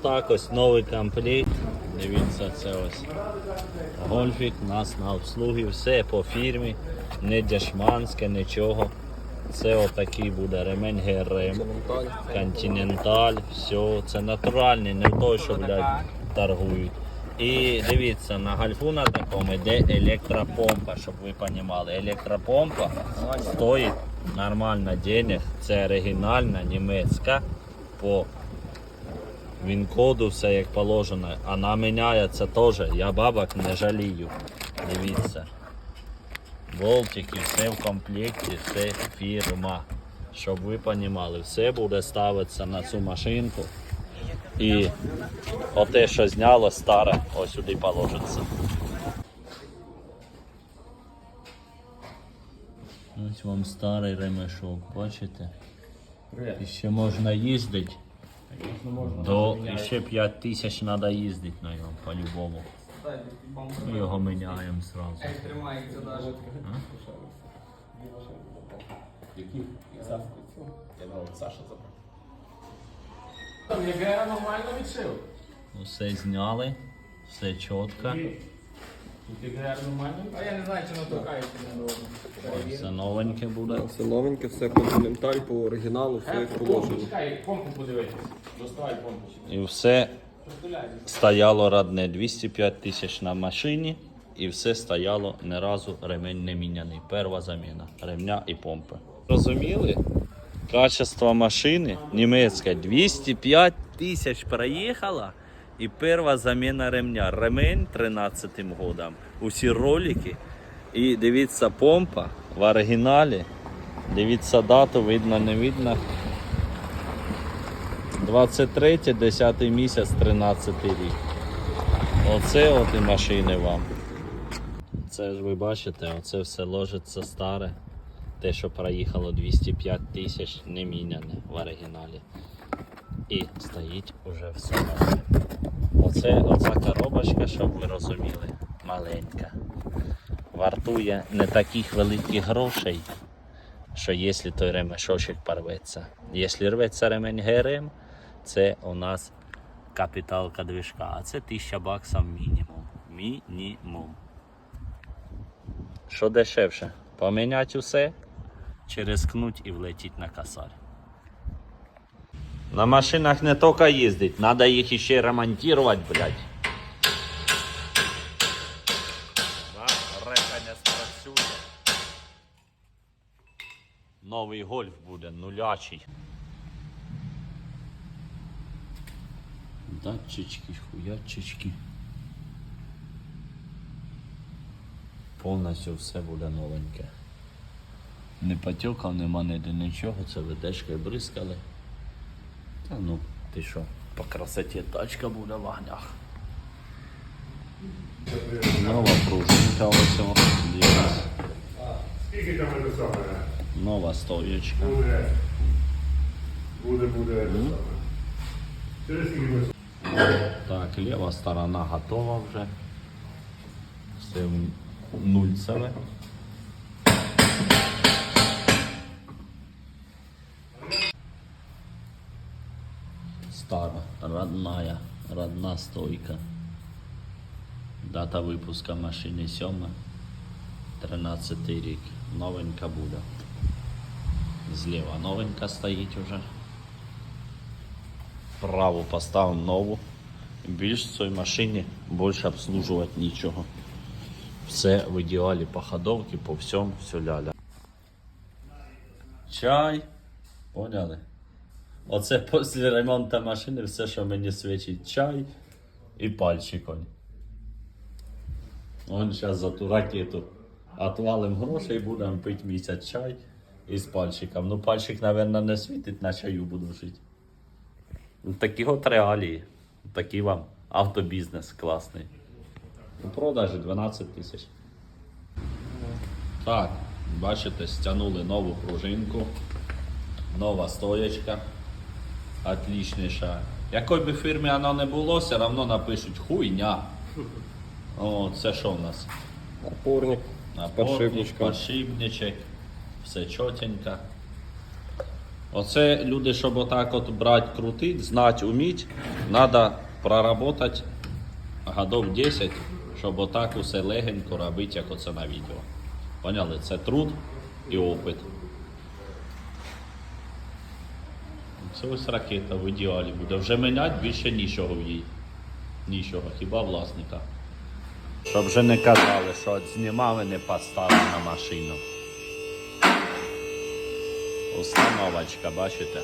Отак ось новий комплект. Дивіться, це ось гольфік, нас на обслугі, все по фірмі, не дешманське, нічого. Це отакий буде ремень ГРМ, Континенталь, все, це натуральний, не той, що блядь, торгують. І дивіться, на гальфу на такому йде електропомпа, щоб ви розуміли. Електропомпа стоїть нормально денег. Це оригінальна німецька по Він-коду все як положено. Вона міняється теж. Я бабок не жалію. Дивіться. Болтики, все в комплекті, це фірма. Щоб ви розуміли, все буде ставитися на цю машинку. І оте, що зняло старе, ось сюди положиться. Ось вам старий ремешок, бачите? І ще можна їздити. До ще 5 тисяч треба їздити на ньому по-любому. Ми його міняємо сразу. Тримається навіть. Які? Я думав, Саша забрав. Там ЄГР нормально відшив. Все зняли, все чітко. Тут ЄГР нормально. А я не знаю, чи натукається не. Все новеньке буде. Все новеньке, все континенталь по оригіналу, все як положено. Чекай, помпу подивитись. І все стояло родне 205 тисяч на машині. І все стояло ні разу ремень не міняний. Перша заміна ремня і помпи. Розуміли? Качество машини німецьке 205 тисяч проїхала. І перша заміна ремня. Ремень 13 годом. Усі ролики. І дивіться, помпа в оригіналі. Дивіться дату, видно, не видно. 23, 10 місяць, 13 рік. Оце от і машини вам. Це ж ви бачите, оце все ложиться старе. Те, що проїхало 205 тисяч, не міняне в оригіналі. І стоїть уже все нове. Оце оця коробочка, щоб ви розуміли, маленька. Вартує не таких великих грошей, що якщо той ремешочок порветься. Якщо рветься ремень ГРМ, це у нас капіталка движка, а це 1000 баксів мінімум. Мінімум. Що дешевше? Поміняти усе чи рискнуть і влетіть на косарь. На машинах не тільки їздить, треба їх ще й ремонтувати, блядь. Новий гольф буде, нулячий. Датчички, хуячечки. Повністю все буде новеньке. Не потьокав, нема ніде нічого, це ведешкою бризкали. Та ну, ти що, по красоті тачка буде в огнях. Нова пружинка ось є. Скільки там саме? Нова стоєчка. Буде. Буде, буде. Через скільки Так, ліва сторона готова вже. Все в нульцеве. Стара, родная, родна стойка. Дата випуска машини 7, 13 рік. Новенька буде. Зліва новенька стоїть уже. Праву поставив нову. Більш в цій машині більше обслужувати нічого. Все в ідеалі по ходовці, по всьому, все ляля. Чай. Поняли? Оце після ремонту машини все, що мені свічить чай і пальчик. он. Зараз за ту ракету отвалим грошей, будемо пити місяць чай із пальчиком. Ну пальчик, мабуть, не світить, на чаю буду жити. Такі от реалії. Такий вам автобізнес класний. У продажі 12 тисяч. Так, бачите, стягнули нову пружинку. Нова стоячка. Отличніша. Якої би фірмі вона не було, все одно напишуть хуйня. О, це що в нас? Опорник, Напорник, подшипничка. подшипничек, все чотенько. Оце люди, щоб отак от брати, крутити, знати, уміть, треба проработати годов 10, щоб отак усе легенько робити, як оце на відео. Поняли? Це труд і опит. Це ось ракета в ідеалі буде. Вже міняти більше нічого в їй. Нічого, хіба власника. Щоб вже не казали, що і не поставив на машину. Установочка, бачите?